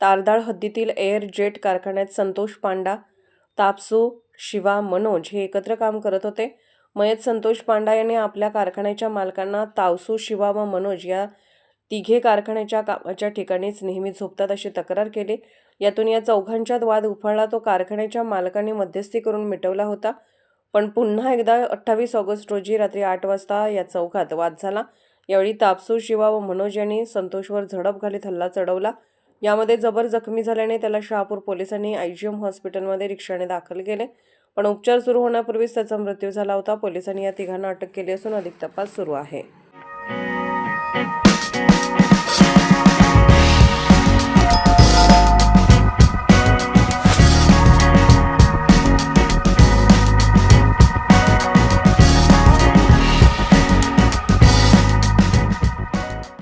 तारदाळ हद्दीतील air jet कारखान्यात संतोष पांडा तापसू शिवा मनोज हे एकत्र काम करत होते. मयत संतोष पांडा यांनी आपल्या कारखान्याच्या मालकांना तावसू शिवा व मनोज या तिघे कारखान्याच्या कामाच्या ठिकाणीच नेहमी झोपतात अशी तक्रार केली. यातून या चौघांच्यात वाद उफाळला. तो कारखान्याच्या मालकांनी मध्यस्थी करून मिटवला होता. पण पुन्हा एकदा अठ्ठावीस ऑगस्ट रोजी रात्री आठ वाजता या चौघात वाद झाला. यावेळी तापसू शिवा व मनोज यांनी संतोषवर झडप घालीत हल्ला चढवला. यामध्ये जबर जखमी झाल्याने त्याला शहापूर पोलिसांनी आयजीएम हॉस्पिटलमध्ये रिक्षाने दाखल केले. पण उपचार सुरू होण्यापूर्वीच त्याचा मृत्यू झाला होता. पोलिसांनी या तिघांना अटक केली असून अधिक तपास सुरू आहे.